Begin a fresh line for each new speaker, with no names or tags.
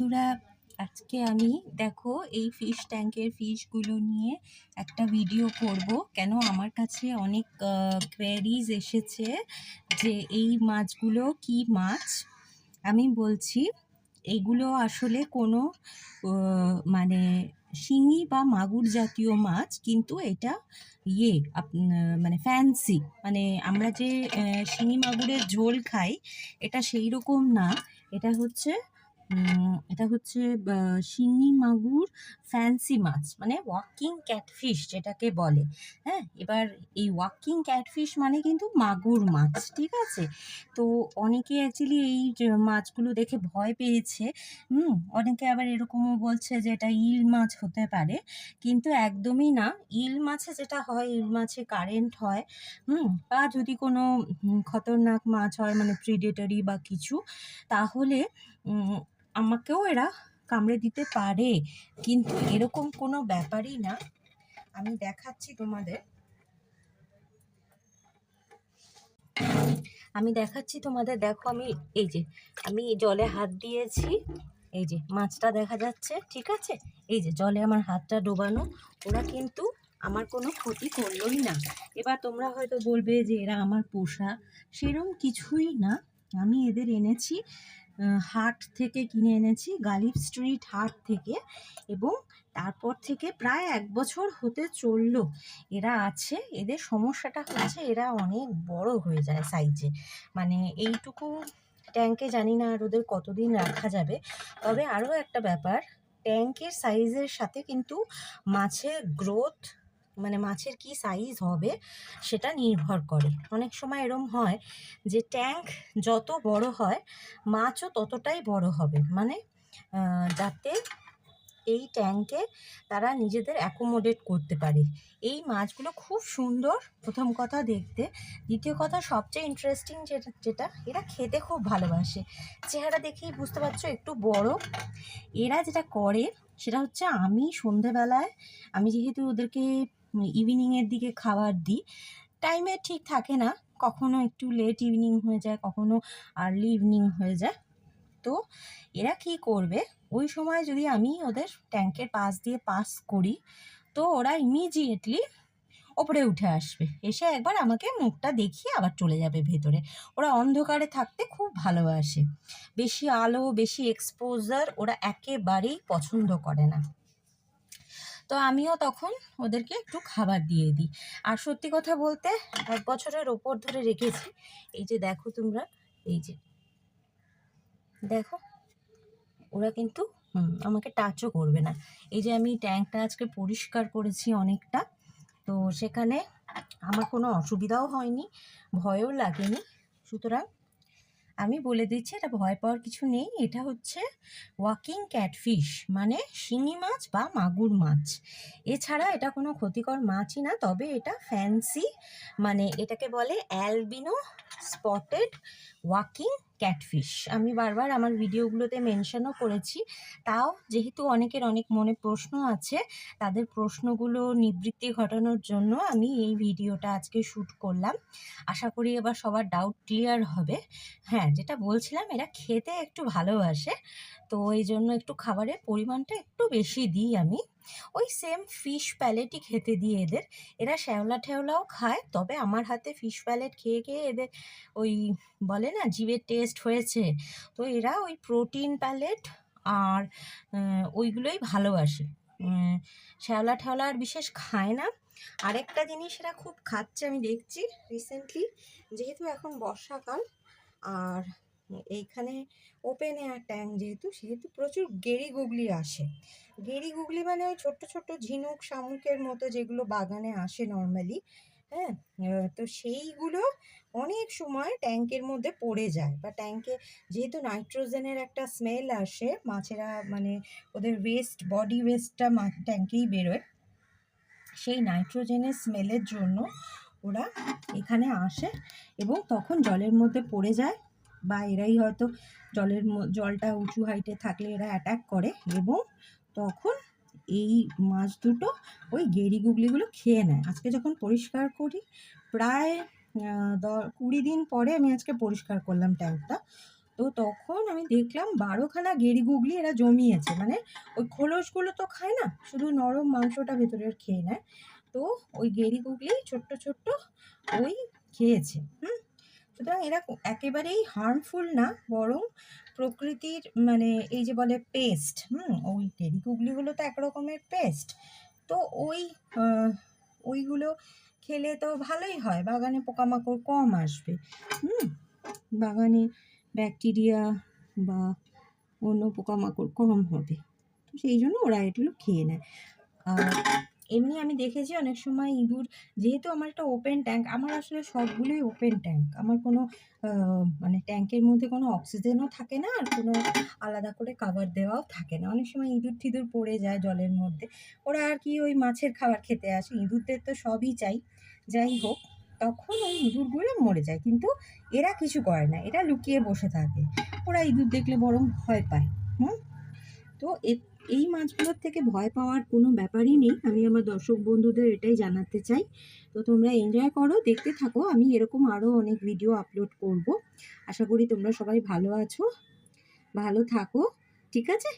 বন্ধুরা, আজকে আমি দেখো এই ফিশ ট্যাঙ্কের ফিশগুলো নিয়ে একটা ভিডিও করব। কেন আমার কাছে অনেক কোয়ারিজ এসেছে যে এই মাছগুলো কি মাছ? আমি বলছি, এগুলো আসলে কোনো মানে শিঙি বা মাগুর জাতীয় মাছ, কিন্তু এটা ইয়ে মানে ফ্যান্সি মানে আমরা যে শিঙি মাগুরের ঝোল খাই, এটা সেই রকম না। এটা হচ্ছে এটা হচ্ছে শিঙি মাগুর ফ্যান্সি মাছ মানে ওয়াকিং ক্যাটফিশ যেটাকে বলে। হ্যাঁ এবার এই ওয়াকিং ক্যাটফিশ মানে কিন্তু মাগুর মাছ, ঠিক আছে? তো অনেকে অ্যাকচুয়ালি এই মাছগুলো দেখে ভয় পেয়েছে। হুম, অনেকে আবার এরকমও বলছে যে এটা ইল মাছ হতে পারে, কিন্তু একদমই না। ইল মাছে যেটা হয়, ইল মাছে কারেন্ট হয়, হুম, বা যদি কোনো খতরনাক মাছ হয় মানে প্রিডেটরি বা কিছু, তাহলে আমাকেও এরা কামড়ে দিতে পারে, কিন্তু এরকম কোনো ব্যাপারই না। আমি দেখাচ্ছি তোমাদের। আমি দেখাচ্ছি তোমাদের, দেখো আমি, এই যে, আমি জলে হাত দিয়েছি। এই যে, মাছটা দেখা যাচ্ছে, ঠিক আছে? এই যে, জলে আমার হাতটা ডোবানো। ওরা কিন্তু আমার কোনো ক্ষতি করলোই না। এবার তোমরা হয়তো বলবে যে এরা আমার পোষা। সেরম কিছুই না। আমি এদের এনেছি। হাট থেকে কিনে এনেছি, গালিব স্ট্রিট হাট থেকে এবং তারপর থেকে প্রায় এক বছর হতে চলল। এরা আছে, এদের সমস্যাটা হচ্ছে এরা অনেক বড় হয়ে যায় সাইজে মানে এইটুকু ট্যাঙ্কে জানি না আর ওদের কতদিন রাখা যাবে। তবে আরও একটা ব্যাপার ট্যাঙ্কের সাইজের সাথে কিন্তু মাছের গ্রোথ মানে মাছের কি সাইজ হবে সেটা নির্ভর করে। অনেক সময় এরম হয় যে ট্যাঙ্ক যত বড় হয়, মাছও ততটাই বড় হবে। মানে যাতে এই ট্যাঙ্কে তারা নিজেদের অ্যাকোমোডেট করতে পারে। এই মাছগুলো খুব সুন্দর, প্রথম কথা দেখতে। দ্বিতীয় কথা সবচেয়ে ইন্টারেস্টিং যেটা যেটা, এরা খেতে খুব ভালোবাসে। চেহারা দেখেই বুঝতে পারছ একটু বড়। এরা যেটা করে সেটা হচ্ছে আমি সন্ধেবেলায়, আমি যেহেতু ওদেরকে ইভিনিংয়ের দিকে খাবার দিই। টাইমে ঠিক থাকে না, কখনো একটু লেট ইভিনিং হয়ে যায়, কখনো আর্লি ইভিনিং হয়ে যায়। তো এরা কি করবে? ওই সময় যদি আমি ওদের ট্যাঙ্কের পাশ দিয়ে পাস করি, তো ওরা ইমিডিয়েটলি ওপরে উঠে আসবে। এসে একবার আমাকে মুখটা দেখিয়ে আবার চলে যাবে ভেতরে। ওরা অন্ধকারে থাকতে খুব ভালোবাসে। বেশি আলো, বেশি এক্সপোজার ওরা একেবারেই পছন্দ করে না। তো আমিও তখন ওদেরকে একটু খাবার দিয়ে দিই। আর সত্যি কথা বলতে এক বছরের ওপর ধরে রেখেছি। এই যে দেখো তোমরা, এই যে। দেখো, ওরা কিন্তু আমাকে টাচও করবে না। এই যে আমি ট্যাঙ্কটা আজকে পরিষ্কার করেছি অনেকটা। তো সেখানে আমার কোনো অসুবিধাও হয়নি, ভয়ও লাগেনি। সুতরাং আমি বলে দিচ্ছি, এটা ভয় পাওয়ার কিছু নেই। এটা হচ্ছে ওয়াকিং ক্যাটফিশ মানে শিঙি মাছ বা মাগুর মাছ। এছাড়া এটা কোনো ক্ষতিকর মাছই না, তবে এটা ফ্যান্সি মানে এটাকে বলে অ্যালবিনো স্পটেড ওয়াকিং ক্যাটফিশ আমি বারবার আমার ভিডিওগুলোতে মেনশনও করেছি। তাও যেহেতু অনেকের অনেক মনে প্রশ্ন আছে, তাদের প্রশ্নগুলো নিবৃত্তি ঘটানোর জন্য আমি এই ভিডিওটা আজকে শ্যুট করলাম। আশা করি এবার সবার ডাউট ক্লিয়ার হবে। হ্যাঁ যেটা বলছিলাম, এরা খেতে একটু ভালোবাসে, তো এই জন্য একটু খাবারের পরিমাণটা একটু বেশি দিই আমি। ওই সেম ফিশ প্যালেটই খেতে দিই এদের। এরা শ্যাওলা ঠেওলাও খায়, তবে আমার হাতে ফিশ প্যালেট খেয়ে খেয়ে এদের ওই বলে না জিভের টেস্ট হয়েছে। তো এরা ওই প্রোটিন প্যালেট আর ওইগুলোই ভালোবাসে। শ্যাওলা ঠেওলা আর বিশেষ খায় না। আরেকটা জিনিস এরা খুব খাচ্ছে, আমি দেখছি রিসেন্টলি যেহেতু এখন বর্ষাকাল, আর এইখানে ওপেন এয়ার ট্যাঙ্ক যেহেতু, সেহেতু প্রচুর গেরি গুগলি আসে। গেরি গুগলি মানে ওই ছোট্ট ছোট্ট ঝিনুক শামুকের মতো যেগুলো বাগানে আসে নর্মালি হ্যাঁ? তো সেইগুলো অনেক সময় ট্যাঙ্কের মধ্যে পড়ে যায়। বা ট্যাঙ্কে যেহেতু নাইট্রোজেনের একটা স্মেল আসে, মাছেরা মানে ওদের ওয়েস্ট বডি ওয়েস্টটা ট্যাঙ্কেই বেরোয়। সেই নাইট্রোজেনের স্মেলের জন্য ওরা এখানে আসে এবং তখন জলের মধ্যে পড়ে যায়। বা এরাই হয়তো জলের জলটা উঁচু হাইটে থাকলে এরা অ্যাটাক করে এবং তখন এই মাছ দুটো ওই গেরি গুগলিগুলো খেয়ে নেয়। আজকে যখন পরিষ্কার করি, প্রায় দ, কুড়ি দিন পরে আমি আজকে পরিষ্কার করলাম ট্যাঙ্কটা তো তখন আমি দেখলাম বারোখানা গেরি গুগলি এরা জমিয়েছে। মানে ওই খোলসগুলো তো খায় না, শুধু নরম মাংসটা ভেতরের খেয়ে নেয়। তো ওই গেরি গুগলি ছোট্ট ছোট্ট ওই খেয়েছে, হুম? সুতরাং এরা একেবারেই হার্মফুল না, বরং প্রকৃতির মানে এই যে বলে পেস্ট হুম, ওই গেরি গুগলিগুলো তো এক রকমের পেস্ট তো ওই ওইগুলো খেলে তো ভালোই হয়, বাগানে পোকামাকড় কম আসবে, হুম, বাগানে ব্যাকটেরিয়া বা অন্য পোকামাকড় কম হবে, তো সেই জন্য ওরা এগুলো খেয়ে নেয়। আর এমনি আমি দেখেছি অনেক সময় ইঁদুর যেহেতু আমার একটা ওপেন ট্যাঙ্ক আমার আসলে সবগুলোই ওপেন ট্যাঙ্ক আমার কোনো মানে ট্যাঙ্কের মধ্যে কোনো অক্সিজেনও থাকে না আর কোনো আলাদা করে কাভার দেওয়াও থাকে না। অনেক সময় ইঁদুর ঠিদুর পড়ে যায় জলের মধ্যে। ওরা আর কি ওই মাছের খাবার খেতে আসে। ইঁদুরদের তো সবই চাই। যাই হোক, তখন ওই ইঁদুরগুলো মরে যায়। কিন্তু এরা কিছু করে না। এরা লুকিয়ে বসে থাকে। ওরা ইঁদুর দেখলে বরং ভয় পায়। হুম? তো এ- এই মাছগুলোর থেকে ভয় পাওয়ার কোনো ব্যাপারই নেই। আমি আমার দর্শক বন্ধুদের এটাই জানাতে চাই। তো তোমরা এনজয় করো, দেখতে থাকো। আমি এরকম আরও অনেক ভিডিও আপলোড করব। আশা করি তোমরা সবাই ভালো আছো, ভালো থাকো, ঠিক আছে?